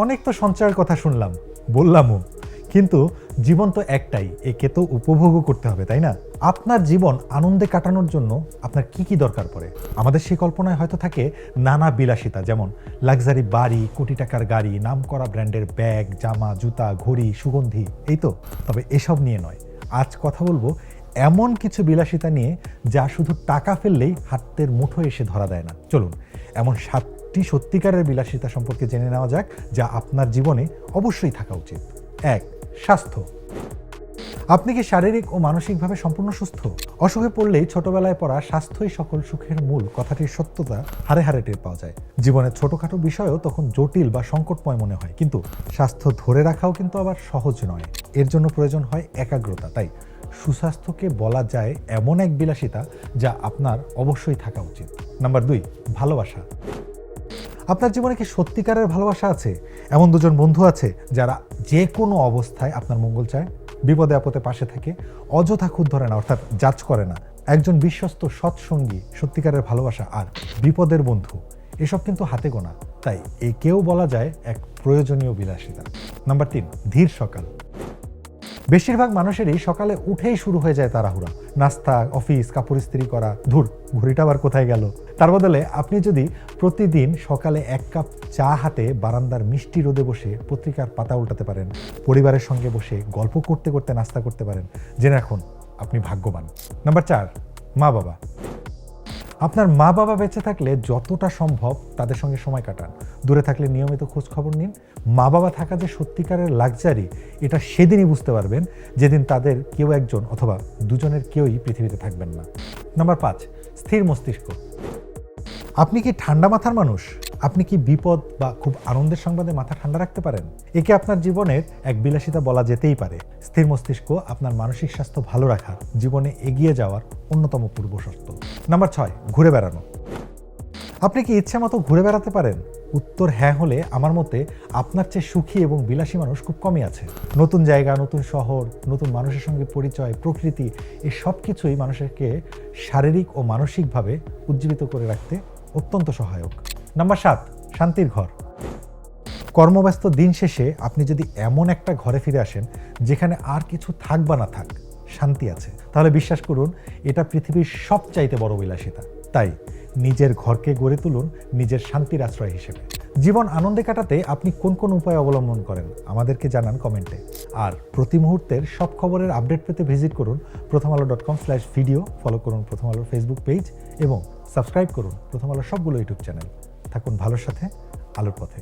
অনেক তো সঞ্চয়ের কথা শুনলাম, বললামও। কিন্তু জীবন তো একটাই, একে তো উপভোগও করতে হবে, তাই না? আপনার জীবন আনন্দে কাটানোর জন্য আপনার কি কি দরকার পড়ে? আমাদের সেই কল্পনায় হয়তো থাকে নানা বিলাসিতা, যেমন লাক্সারি বাড়ি, কোটি টাকার গাড়ি নাম করা ব্র্যান্ডের ব্যাগ, জামা, জুতা, ঘড়ি, সুগন্ধি, এই তো। তবে এসব নিয়ে নয়। আজ কথা বলব এমন কিছু বিলাসিতা নিয়ে যা শুধু টাকা ফেললেই হাতের মুঠো এসে ধরা দেয় না। চলুন, এমন সাতটি সত্যিকারের বিলাসিতা সম্পর্কে জেনে নেওয়া যাক, যা আপনার জীবনে অবশ্যই থাকা উচিত। এক, স্বাস্থ্য। আপনি কি শারীরিক ও মানসিকভাবে সম্পূর্ণ সুস্থ? অসুখে পড়লেই ছোটবেলায় পড়া স্বাস্থ্যই সকল সুখের মূল, কথাটির সত্যতা হারে হারে টের পাওয়া যায়। জীবনের ছোটখাটো বিষয়ও তখন জটিল বা সংকটময় মনে হয়, কিন্তু স্বাস্থ্য ধরে রাখাও কিন্তু আবার সহজ নয়। এর জন্য প্রয়োজন হয় একাগ্রতা, তাই সুস্বাস্থ্যকে বলা যায় এমন এক বিলাসিতা যা আপনার অবশ্যই থাকা উচিত। নাম্বার দুই, ভালোবাসা। আপনার জীবনে কি সত্যিকারের ভালোবাসা আছে? এমন দুজন বন্ধু আছে যারা যে কোনো অবস্থায় আপনার মঙ্গল চায়, বিপদে আপদে পাশে থেকে, অযথা খুদ ধরে না, অর্থাৎ জাজ করে না। একজন বিশ্বস্ত সৎসঙ্গী সত্যিকারের ভালোবাসা আর বিপদের বন্ধু, এসব কিন্তু হাতে গোনা। তাই একেও বলা যায় এক প্রয়োজনীয় বিলাসিতা। নাম্বার তিন, ধীর সকাল। বেশিরভাগ মানুষেরই সকালে উঠেই শুরু হয়ে যায় তাড়াহুড়া। নাস্তা, অফিস, কাপড় ইস্ত্রি করা। ধুর, ঘড়িটা আবার কোথায় গেল? তার বদলে আপনি যদি প্রতিদিন সকালে এক কাপ চা হাতে বারান্দার মিষ্টি রোদে বসে পত্রিকার পাতা উল্টাতে পারেন, পরিবারের সঙ্গে বসে গল্প করতে করতে নাস্তা করতে পারেন, জেনে রাখুন আপনি ভাগ্যবান। নাম্বার চার মা বাবা আপনার মা বাবা বেঁচে থাকলে যতটা সম্ভব তাদের সঙ্গে সময় কাটান। দূরে থাকলে নিয়মিত খোঁজ খবর নিন। মা বাবা থাকা যে সত্যিকারের লাক্সারি, এটা সেদিনই বুঝতে পারবেন যেদিন তাদের কেউ একজন অথবা দুজনের কেউই পৃথিবীতে থাকবেন না। নাম্বার পাঁচ, স্থির মস্তিষ্ক। আপনি কি ঠান্ডা মাথার মানুষ? আপনি কি বিপদ বা খুব আনন্দের সংবাদে মাথা ঠান্ডা রাখতে পারেন? একে আপনার জীবনের এক বিলাসিতা বলা যেতেই পারে। স্থির মস্তিষ্ক আপনার মানসিক স্বাস্থ্য ভালো রাখার, জীবনে এগিয়ে যাওয়ার অন্যতম পূর্বশর্ত নাম্বার ছয়, ঘুরে বেড়ানো। আপনি কি ইচ্ছে মতো ঘুরে বেড়াতে পারেন? উত্তর হ্যাঁ হলে আমার মতে আপনার চেয়ে সুখী এবং বিলাসী মানুষ খুব কমই আছে। নতুন জায়গা, নতুন শহর, নতুন মানুষের সঙ্গে পরিচয়, প্রকৃতি এই সব কিছুই মানুষকে শারীরিক ও মানসিকভাবে উজ্জীবিত করে রাখতে অত্যন্ত সহায়ক। নাম্বার সাত, শান্তির ঘর। কর্মব্যস্ত দিন শেষে আপনি যদি এমন একটা ঘরে ফিরে আসেন, যেখানে আর কিছু থাক বা না থাক, শান্তি আছে। তাহলে বিশ্বাস করুন, এটা পৃথিবীর সবচাইতে বড় বিলাসিতা। তাই নিজের ঘরকে গড়ে তুলুন নিজের শান্তির আশ্রয় হিসেবে। জীবন আনন্দে কাটাতে আপনি কোন কোন উপায় অবলম্বন করেন, আমাদেরকে জানান কমেন্টে। আর প্রতি মুহূর্তের সব খবরের আপডেট পেতে ভিজিট করুন Prothom Alo dot com slash video follow করুন প্রথম আলোর ফেসবুক পেজ এবং সাবস্ক্রাইব করুন প্রথম আলোর সবগুলো ইউটিউব চ্যানেল থাকুন ভালোর সাথে আলোর পথে।